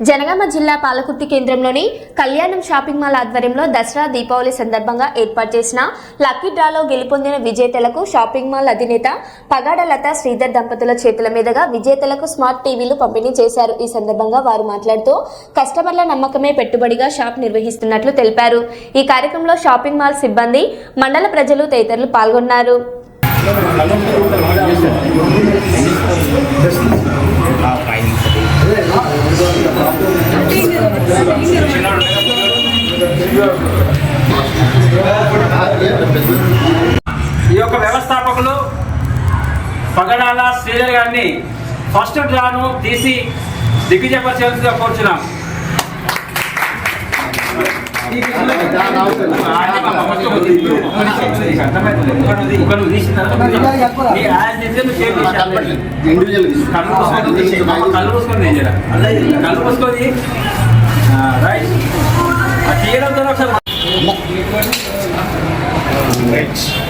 జనగామ జిల్లా పాలకుర్తి కేంద్రంలోని కళ్యాణం షాపింగ్ మాల్ ఆధ్వర్యంలో దసరా దీపావళి సందర్భంగా ఏర్పాటు చేసిన లక్కీ డ్రాలో గెలుపొందిన విజేతలకు షాపింగ్ మాల్ అధినేత పగాడ లత శ్రీధర్ దంపతుల చేతుల మీదుగా విజేతలకు స్మార్ట్ టీవీలు పంపిణీ చేశారు. ఈ సందర్భంగా వారు మాట్లాడుతూ కస్టమర్ల నమ్మకమే పెట్టుబడిగా షాప్ నిర్వహిస్తున్నట్లు తెలిపారు. ఈ కార్యక్రమంలో షాపింగ్ మాల్ సిబ్బంది మండల ప్రజలు తదితరులు పాల్గొన్నారు. ఈ యొక్క వ్యవస్థాపకులు పగడాల శ్రీధర్ గారిని ఫస్ట్ డ్రాను తీసి దిగ్విజయపరిచేందుకు కోరుచున్నాం. కళ్ళు మూసుకొని కళ్ళు రైట్ Wait.